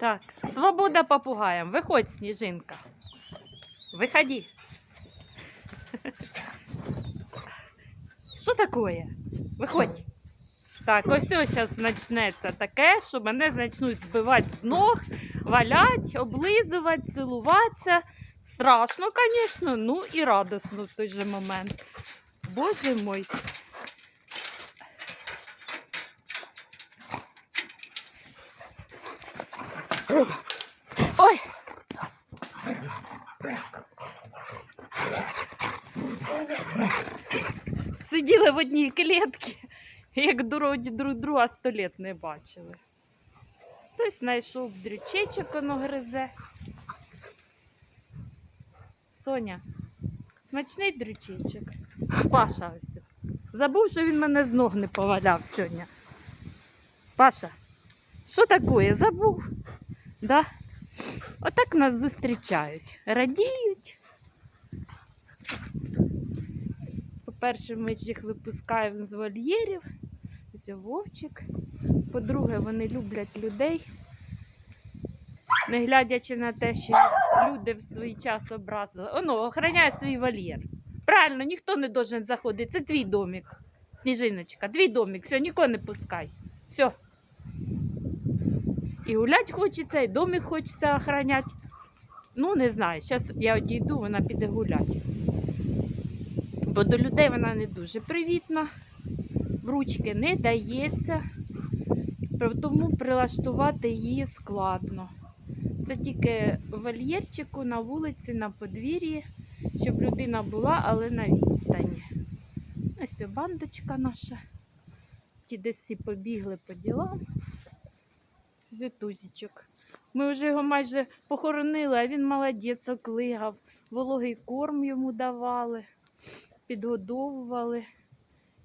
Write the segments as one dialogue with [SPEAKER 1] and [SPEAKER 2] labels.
[SPEAKER 1] Так, свобода попугаям. Виходь, сніжинка. Виходи. Що таке? Виходь. Так, ось зараз почнеться таке, що мене почнуть збивати з ног, валять, облизувати, цілуватися. Страшно, звісно, ну і радосно в той же момент. Боже мой. Ой! Сиділи в одній клітці, як дороді друг друга сто літ не бачили. Хтось знайшов дрючечок, воно гризе. Соня, смачний дрючечок. Паша ось. Забув, що він мене з ног не поваляв сьогодні. Паша, що таке? Забув? Да? Отак нас зустрічають, радіють. По-перше, ми їх випускаємо з вольєрів. Ось вовчик. По-друге, вони люблять людей. Не глядячи на те, що люди в свій час образили. Оно, охороняє свій вольєр. Правильно, ніхто не должен заходити. Це твій домик. Сніжиночка, твій домик. Все, нікого не пускай. Все. І гулять хочеться, і домик хочеться охороняти. Ну, не знаю. Зараз я одійду, вона піде гуляти. Бо до людей вона не дуже привітна, в ручки не дається, тому прилаштувати її складно. Це тільки вольєрчику на вулиці, на подвір'ї, щоб людина була, але на відстані. Ось бандочка наша. Ті десь всі побігли по ділам. Зютузічок. Ми вже його майже похоронили, а він молодець, оклигав. Вологий корм йому давали, підгодовували.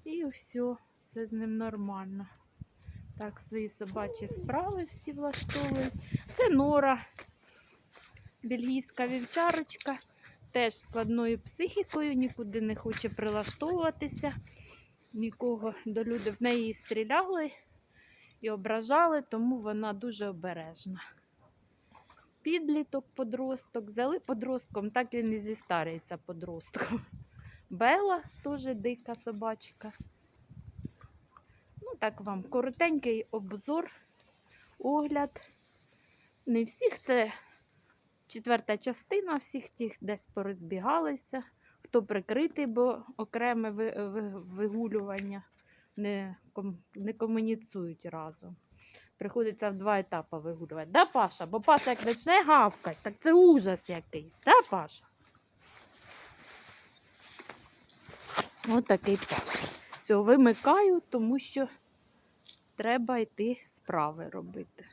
[SPEAKER 1] І все, все з ним нормально. Так, свої собачі справи всі влаштовують. Це нора, бельгійська вівчарочка, теж складною психікою, нікуди не хоче прилаштовуватися, нікого до люди в неї стріляли і ображали, тому вона дуже обережна. Підліток, подросток, взяли подростком, так він і зістарюється подростком. Бела теж дика собачка. Ну, так вам коротенький обзор, огляд. Не всіх це четверта частина, всіх тих десь порозбігалися. Хто прикритий, бо окреме ви- ви- вигулювання не, не комуніцують разом. Приходиться в два етапи вигулювати. Да, Паша? Бо Паша як почне гавкати, так це ужас якийсь, да, Паша? Ось такий Паша. Все, вимикаю, тому що треба йти справи робити.